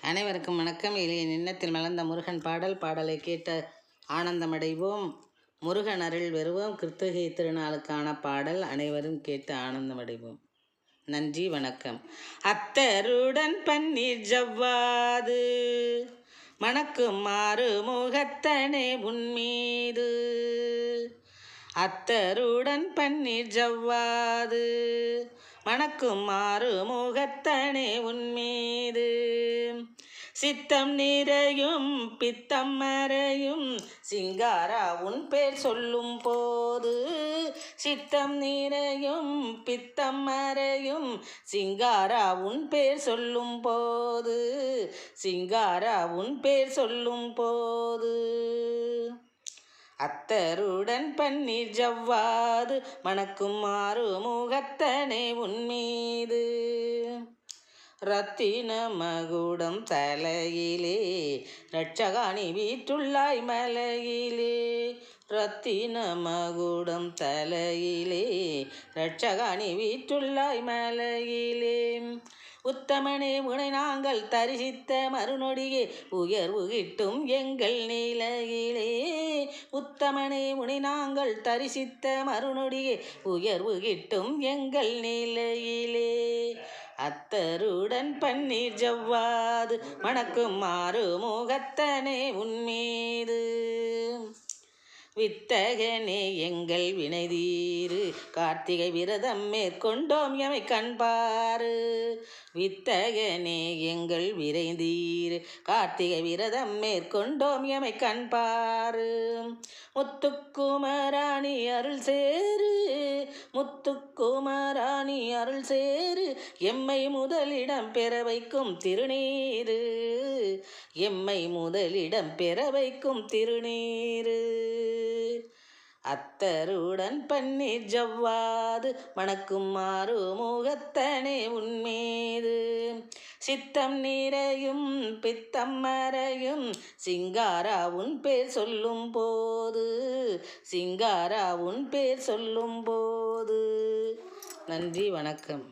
அனைவருக்கும் வணக்கம். எளிய நின்னத்தில் மலர்ந்த முருகன் பாடல் பாடலை கேட்ட ஆனந்தமடைவோம். முருகன் அருள் வெறுவோம் கிருத்திகை திருநாளுக்கான பாடல் அனைவரும் கேட்டு ஆனந்தமடைவோம். நன்றி வணக்கம். அத்தருடன் பன்னீர் ஜவ்வாது மணக்கும் மாறு முகத்தனே உன்மீது. அத்தருடன் பன்னீர் ஜவ்வாது. மணக்கும் மாறு முகத்தனே உன்மீது. சித்தம் நிறையும் பித்தம் மறையும் சிங்காரா உன் பேர் சொல்லும் போது. சித்தம் நிறையும் பித்தம் மறையும் சிங்காரா உன் பேர் சொல்லும் போது. சிங்காரா உன் பேர் சொல்லும் போது. அத்தருடன் பன்னீர் ஜவ்வாது மணக்கும் மாறு முகத்தனே உன்மீது. ரத்தின மகுடம் தலையிலே ரட்சகாணி வீற்றுள்ளாய் மலையிலே. ரத்தின மகுடம் தலையிலே ரட்சகாணி வீற்றுள்ளாய் மலையிலே. உத்தமனே உனை நாங்கள் தரிசித்த மறுநொடியே உயர்வு கிட்டும் எங்கள் நிலையிலே. உத்தமனே உனை நாங்கள் தரிசித்த மறுநொடியே உயர்வு கிட்டும் எங்கள் நிலையிலே. அத்தருடன் பன்னீர் ஜவ்வாது மணக்கும் மாறு முகத்தனே உன்மீது வித்தகனே எங்கள் வினைதீரு கார்த்திகை விரதம் மேற்கொண்டோம் எமை கண்பாரு வித்தகனே எங்கள் விரைந்தீர் கார்த்திகை விரதம் மேற்கொண்டோம் எமை கண்பாரு முத்துக்குமராணி அருள் சேரு முத்துக்குமராணி அருள் சேரு எம்மை முதலிடம் பெற வைக்கும் திருநீரு எம்மை முதலிடம் பெற வைக்கும் திருநீரு. அத்தருடன் பன்னீர் ஜவ்வாது மணக்கும் மாறு முகத்தனே உன்மீது. சித்தம் நிறையும் பித்தம் மறையும். சிங்காரா உன் பேர் சொல்லும் போது சிங்காரா உன் பேர் சொல்லும் போது. நன்றி வணக்கம்.